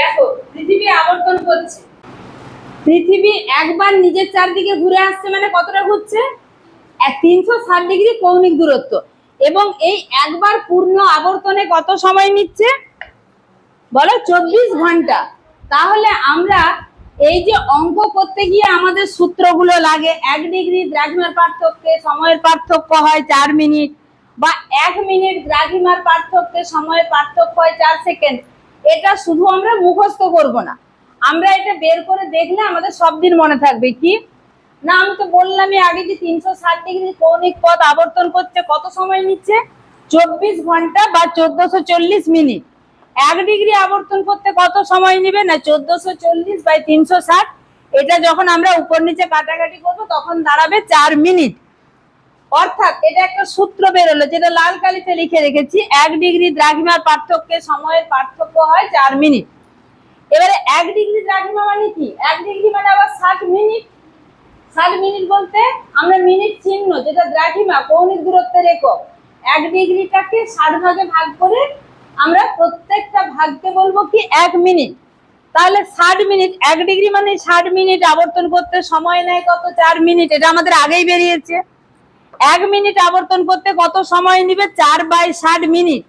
দেখো, পৃথিবী আবর্তন করছে। পৃথিবী একবার নিজের চারদিকে ঘুরে আসছে মানে কতটা ঘুরছে? তিনশো ষাট ডিগ্রি কৌণিক দূরত্ব। এবং এই একবার পূর্ণ আবর্তনে কত সময় নিচ্ছে? বলো, চব্বিশ ঘণ্টা। তাহলে আমরা এই যে অঙ্ক করতে গিয়ে আমাদের সূত্রগুলো লাগে, এক ডিগ্রি দ্রাঘিমার পার্থক্যে সময়ের পার্থক্য হয় চার মিনিট বা এক মিনিট দ্রাঘিমার পার্থক্যে সময়ের পার্থক্য হয় চার সেকেন্ড। এটা শুধু আমরা মুখস্থ করব না। আমরা এটা বের করে দেখলে আমাদের সব দিন মনে থাকবে, কি? না, আমি তো বললামই আগে যে তিনশো ষাট ডিগ্রি কৌণিক পথ আবর্তন করছে কত সময় নিচ্ছে? চব্বিশ ঘণ্টা বা চোদ্দশো চল্লিশ মিনিট। এক ডিগ্রি আবর্তন করতে কত সময় নেবে? না, চোদ্দশো চল্লিশ বাই তিনশো ষাট। এটা যখন আমরা উপর নিচে কাটাকাটি করব, তখন দাঁড়াবে চার মিনিট। অর্থাৎ এটা একটা সূত্র বেরোলো, যেটা লাল কালিতে লিখে রেখেছি, এক ডিগ্রি দ্রাঘিমার পার্থক্যে সময়ের পার্থক্য হয় চার মিনিট। এবারে এক ডিগ্রি দ্রাঘিমা মানে কি? এক ডিগ্রি মানে আবার ষাট মিনিট। ষাট মিনিট বলতে আমরা মিনিট চিহ্ন, যেটা দ্রাঘিমা, কৌণিক দূরত্বের একক। এক ডিগ্রিটাকে ষাট ভাগে ভাগ করে আমরা প্রত্যেকটা ভাগকে বলব কি এক মিনিট। তাহলে ষাট মিনিট, এক ডিগ্রি মানে ষাট মিনিট আবর্তন করতে সময় নেয় কত? চার মিনিট। এটা আমাদের আগেই বেরিয়েছে। এক মিনিট আবর্তন করতে কত সময় নিবে? চার বাই ষাট মিনিট।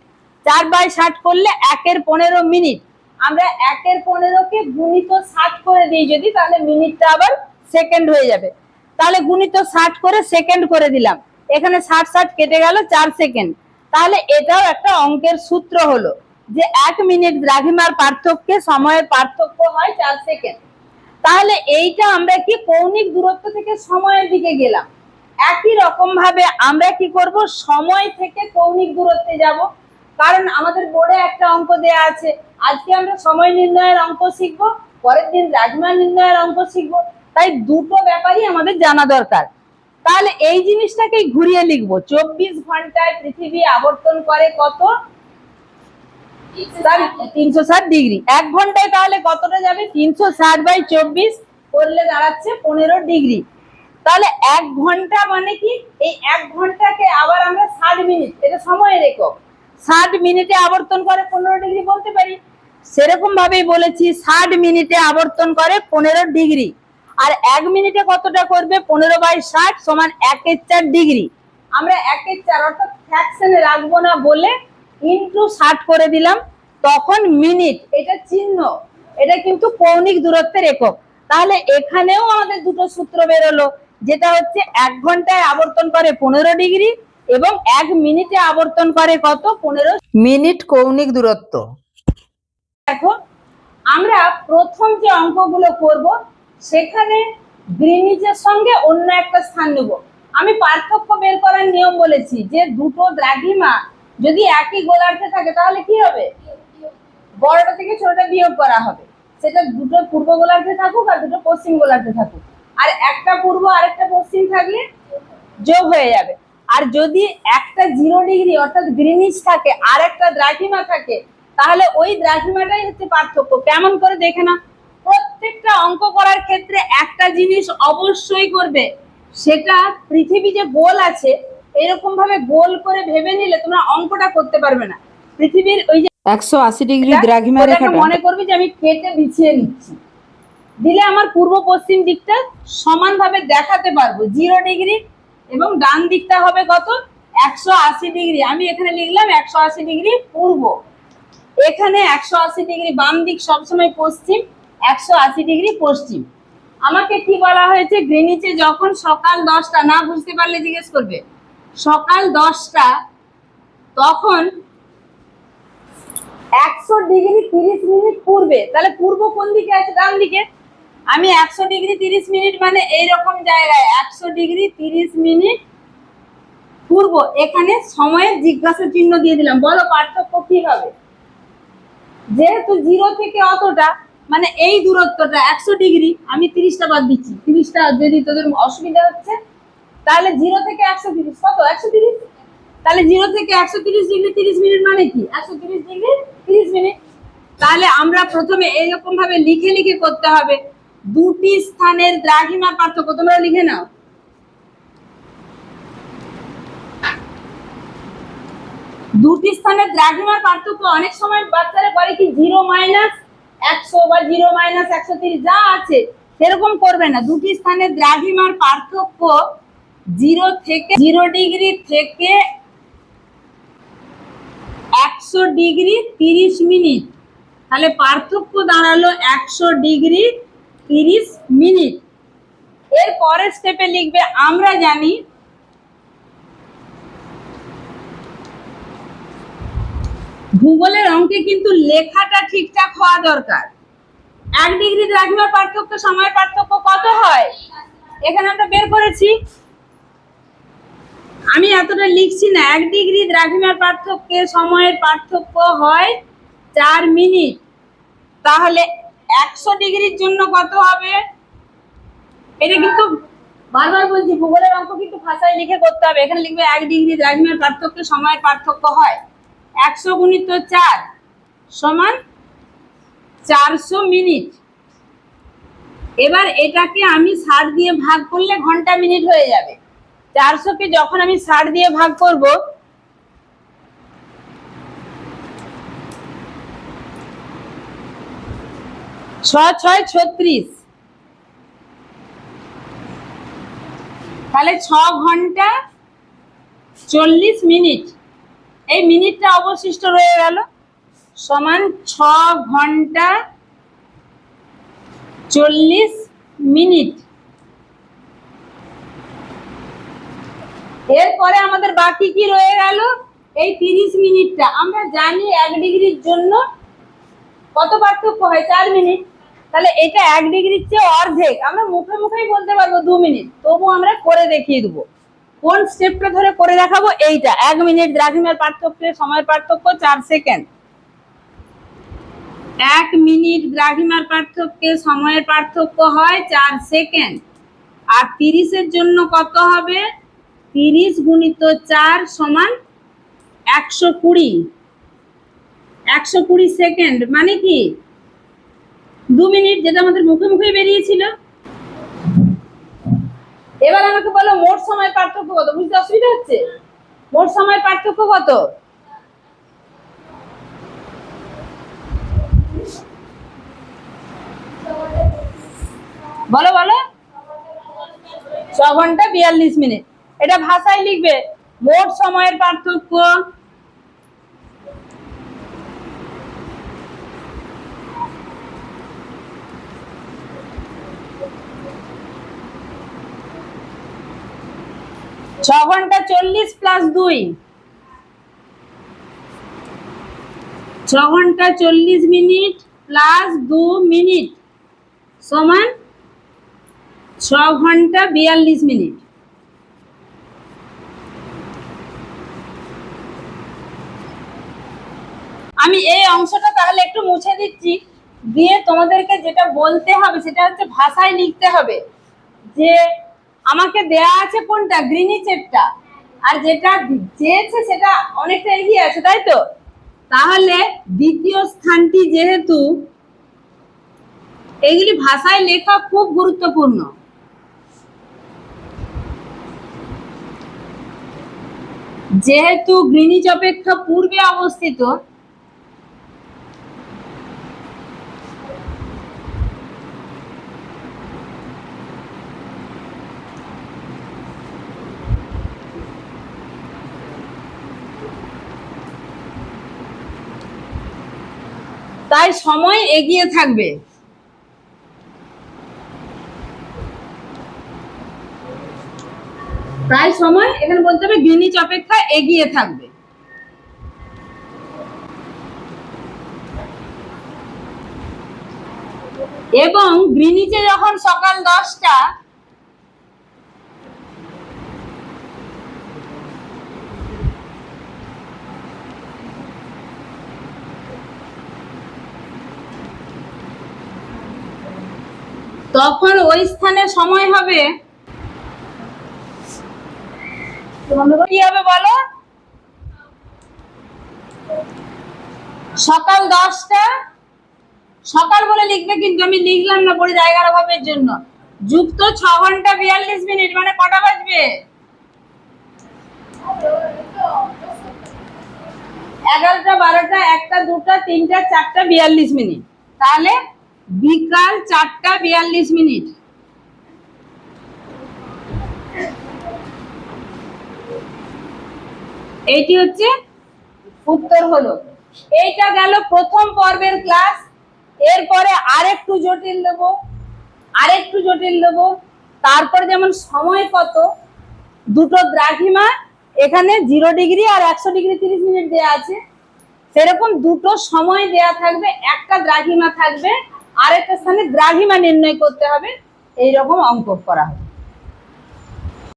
চার বাই ষাট করলে একের পনেরো মিনিট। আমরা একের পনেরোকে গুণিত ষাট করে দিই যদি, তাহলে মিনিটটা আবার সেকেন্ড হয়ে যাবে। তাহলে গুণিত ষাট করে সেকেন্ড করে দিলাম। এখানে ষাট ষাট কেটে গেল চার সেকেন্ড। তাহলে এটাও একটা অঙ্কের সূত্র হলো যে এক মিনিট দ্রাঘিমার পার্থক্যে সময়ের পার্থক্য হয় চার সেকেন্ড। তাহলে এইটা আমরা কি কৌণিক দূরত্ব থেকে সময়ের দিকে গেলাম। একই রকম ভাবে আমরা কি করব? সময় থেকে কৌণিক দূরত্বে যাব। কারণ আমাদের বোর্ডে একটা অঙ্ক দেয়া আছে। আজকে আমরা সময় নির্ণয়ের অঙ্ক শিখব পরের দিন দ্রাঘিমা নির্ণয়ের অঙ্ক শিখব। তাই দুটো ব্যাপারই আমাদের জানা দরকার। তাহলে এই জিনিসটাকেই ঘুরিয়ে লিখব। চব্বিশ ঘন্টায় পৃথিবী আবর্তন করে কত? তিনশো ষাট ডিগ্রি। এক ঘন্টায় তাহলে কতটা যাবে? তিনশো ষাট বাই চব্বিশ করলে দাঁড়াচ্ছে পনেরো ডিগ্রি। তাহলে এক ঘণ্টা মানে কি? এই এক ঘন্টাকে আবার আমরা ষাট মিনিট, এটা সময়ের একক ষাট মিনিটে আবর্তন করে পনেরো ডিগ্রি বলতে পারি। সেরকম ভাবেই বলেছি, ষাট মিনিটে আবর্তন করে পনেরো ডিগ্রি। আর এক মিনিটে কতটা করবে? পনেরো বাই ষাট সমান একের চার ডিগ্রি। আমরা একের চার অর্থাৎ ফ্র্যাকশনে রাখব না বলে ইন্টু ষাট করে দিলাম। তখন মিনিট, এটা চিহ্ন, এটা কিন্তু কৌণিক দূরত্বের একক। তাহলে এখানেও আমাদের দুটো সূত্র বেরোলো। যেটা হচ্ছে এক ঘন্টায় আবর্তন করে পনেরো ডিগ্রি এবং এক মিনিটে আবর্তন করে কত? পনেরো মিনিট কৌণিক দূরত্ব। দেখো আমরা প্রথম যে অঙ্কগুলো করব সেখানে গ্রিনিজের সঙ্গে অন্য একটা স্থান নেব। আমি পার্থক্য বের করার নিয়ম বলেছি যে দুটো দ্রাঘিমা যদি একই গোলার্ধে থাকে তাহলে কি হবে? বড়টা থেকে ছোটটা বিয়োগ করা হবে। সেটা দুটো পূর্ব গোলার্ধে থাকুক আর দুটো পশ্চিম গোলার্ধে থাকুক। আর একটা পূর্ব আর একটা পশ্চিম থাকলে যোগ হয়ে যাবে। আর যদি একটা জিরো ডিগ্রি অর্থাৎ গ্রিনিজ থাকে আর একটা দ্রাঘিমা থাকে তাহলে ওই দ্রাঘিমাটাই হচ্ছে পার্থক্য। কেমন করে দেখে না প্রত্যেকটা অঙ্ক করার ক্ষেত্রে একটা জিনিস অবশ্যই করবে। সেটা পৃথিবী যে গোল আছে এরকম ভাবে গোল করে ভেবে নিলে তোমরা অঙ্কটা করতে পারবে না। পৃথিবীর ওই যে একশো আশি ডিগ্রি দ্রাঘিমা রেখাটা মনে করবে যে আমি কেটে বিছিয়ে নিচ্ছি। দিলে আমার পূর্ব পশ্চিম দিকটা সমানভাবে দেখাতে পারব। জিরো ডিগ্রি এবং ডান দিকটা হবে কত? একশো আশি ডিগ্রি। আমি এখানে লিখলাম একশো আশি ডিগ্রি পূর্ব। এখানে একশো আশি ডিগ্রি বাম দিক সবসময় পশ্চিম, একশো আশি ডিগ্রি পশ্চিম। আমাকে কি বলা হয়েছে? গ্রিনিচে যখন সকাল দশটা, না বুঝতে পারলে জিজ্ঞেস করবে। সকাল দশটা, তখন একশো ডিগ্রি তিরিশ মিনিট পূর্বে। তাহলে পূর্ব কোন দিকে আছে? ডান দিকে। আমি একশো ডিগ্রি তিরিশ মিনিট মানে এইরকম জায়গায় একশো ডিগ্রি তিরিশ মিনিট পূর্ব এখানে সময়ের জিজ্ঞাসা চিহ্ন দিয়ে দিলাম। বলো, পার্থক্য কি হবে? যেহেতু জিরো থেকে অতটা মানে এই দূরত্বটা একশো ডিগ্রি, আমি তিরিশটা বাদ দিচ্ছি। তিরিশটা যদি তোদের অসুবিধা হচ্ছে, তাহলে জিরো থেকে একশো তিরিশ। কত? একশো তিরিশ? তাহলে জিরো থেকে একশো তিরিশ ডিগ্রি তিরিশ মিনিট মানে কি? একশো তিরিশ ডিগ্রি তিরিশ মিনিট। তাহলে আমরা প্রথমে এইরকম ভাবে লিখে লিখে করতে হবে। দুটি স্থানের দ্রাঘিমার পার্থক্য তোমরা লিখে নাও। দুটি স্থানের দ্রাঘিমার পার্থক্য অনেক সময় বাচ্চারা বলে কি জিরো মাইনাস একশো বা জিরো মাইনাস একশো তিরিশ যা আছে, সেরকম করবে না। দুটি স্থানে দ্রাঘিমার পার্থক্য জিরো থেকে জিরো ডিগ্রি থেকে একশো ডিগ্রি তিরিশ মিনিট তাহলে পার্থক্য দাঁড়াল একশো ডিগ্রি তিরিশ মিনিট। এর পরের স্টেপে লিখবে, আমরা জানি ভূগোলের অঙ্কে কিন্তু লেখাটা ঠিকঠাক হওয়া দরকার। এক ডিগ্রি দ্রাঘিমার পার্থক্য সময়ের পার্থক্য কত হয়? এখানে আমরা বের করেছি। আমি এতটা লিখছি না, এক ডিগ্রি দ্রাঘিমার পার্থক্যে সময়ের পার্থক্য হয় চার মিনিট। তাহলে একশো ডিগ্রির জন্য কত হবে? এটা কিন্তু বারবার বলছি, ভূগোলের অঙ্ক কিন্তু ভাষায় লিখে করতে হবে। এখানে লিখবে এক ডিগ্রি দ্রাঘিমার পার্থক্য, সময়ের পার্থক্য হয়। একশো গুণিত চার সমান চারশো মিনিট। এবার এটাকে আমি ষাট দিয়ে ভাগ করলে ঘণ্টা মিনিট হয়ে যাবে। চারশোকে যখন আমি ষাট দিয়ে ভাগ করব ছ ছয় ছত্রিশ। তাহলে ছ ঘণ্টা চল্লিশ মিনিট। এই মিনিটটা অবশিষ্ট রয়ে গেল। সমান ছ ঘণ্টা চল্লিশ মিনিট। এরপরে আমাদের বাকি কি রয়ে গেল? এই তিরিশ মিনিটটা। আমরা জানি এক ডিগ্রির জন্য কত পার্থক্য হয়? চার মিনিট। তাহলে এটা এক ডিগ্রির চেয়ে অর্ধেক। আমরা মুখে মুখেই বলতে পারব দু মিনিট। তবু আমরা করে দেখিয়ে দেবো। কোন স্টেপটা ধরে করে দেখাবো? এইটা। এক মিনিট দ্রাঘিমার পার্থক্যের সময়ের পার্থক্য, চার সেকেন্ড এক মিনিট দ্রাঘিমার পার্থক্যে সময়ের পার্থক্য হয় চার সেকেন্ড আর তিরিশের জন্য কত হবে? তিরিশ গুণিত চার সমান একশো কুড়ি। একশো কুড়ি সেকেন্ড মানে কি? মিনিট যেটা আমাদের মুখে মুখে বেরিয়েছিল। এবার আমাকে বলো, মোট সময় পার্থক্য কত? বুঝতে অসুবিধা হচ্ছে? মোট সময় পার্থক্য কত? বলো বলো। ছ ঘণ্টা বিয়াল্লিশ মিনিট। এটা ভাষায় লিখবে, মোট সময়ের পার্থক্য ছ ঘণ্টা চল্লিশ প্লাস দুই। ছ ঘণ্টা চল্লিশ মিনিট প্লাস দু মিনিট সমান ছ ঘণ্টা বিয়াল্লিশ মিনিট। আমি এই অংশটা তাহলে একটু মুছে দিচ্ছি। দিয়ে তোমাদেরকে যেটা বলতে হবে সেটা হচ্ছে ভাষায় লিখতে হবে। যে আমাকে দেয়া আছে কোনটা? গ্রিনিচেরটা আর যেটা চেয়েছে সেটা অনেকটা এগিয়ে আছে, তাই তো? তাহলে দ্বিতীয় স্থানটি যেহেতু এগুলি ভাষায় লেখা খুব গুরুত্বপূর্ণ। যেহেতু গ্রিনিচ অপেক্ষা পূর্বে অবস্থিত তাই সময় এগিয়ে থাকবে। তাই সময় এখানে বলতে হবে গ্রিনিচ অপেক্ষা এগিয়ে থাকবে। এবং গ্রিনিচে যখন সকাল দশটা তখন ওই স্থানে সময় হবে? কি হবে বলো? সকাল দশটা। সকাল বলে লিখবে কিন্তু আমি লিখলাম না পরে জায়গার অভাবের জন্য। যুক্ত ছ ঘণ্টা বিয়াল্লিশ মিনিট মানে কটা বাজবে? এগারোটা, বারোটা, একটা, দুটা, তিনটা, চারটা, বিয়াল্লিশ মিনিট। তাহলে বিকাল চারটা বিয়াল্লিশ মিনিট। এইটি হচ্ছে উত্তর হলো। এইটা গেল প্রথম পর্বের ক্লাস। এরপরে আরেকটু জটিল দেবো। আরেকটু জটিল দেবো। তারপর যেমন সময় কত, দুটো দ্রাঘিমা, এখানে জিরো ডিগ্রি আর একশো ডিগ্রি তিরিশ মিনিট দেওয়া আছে। সেরকম দুটো সময় দেয়া থাকবে, একটা দ্রাঘিমা থাকবে। আর একটা স্থানে দ্রাঘিমা নির্ণয় করতে হবে। এইরকম অঙ্ক করা হবে।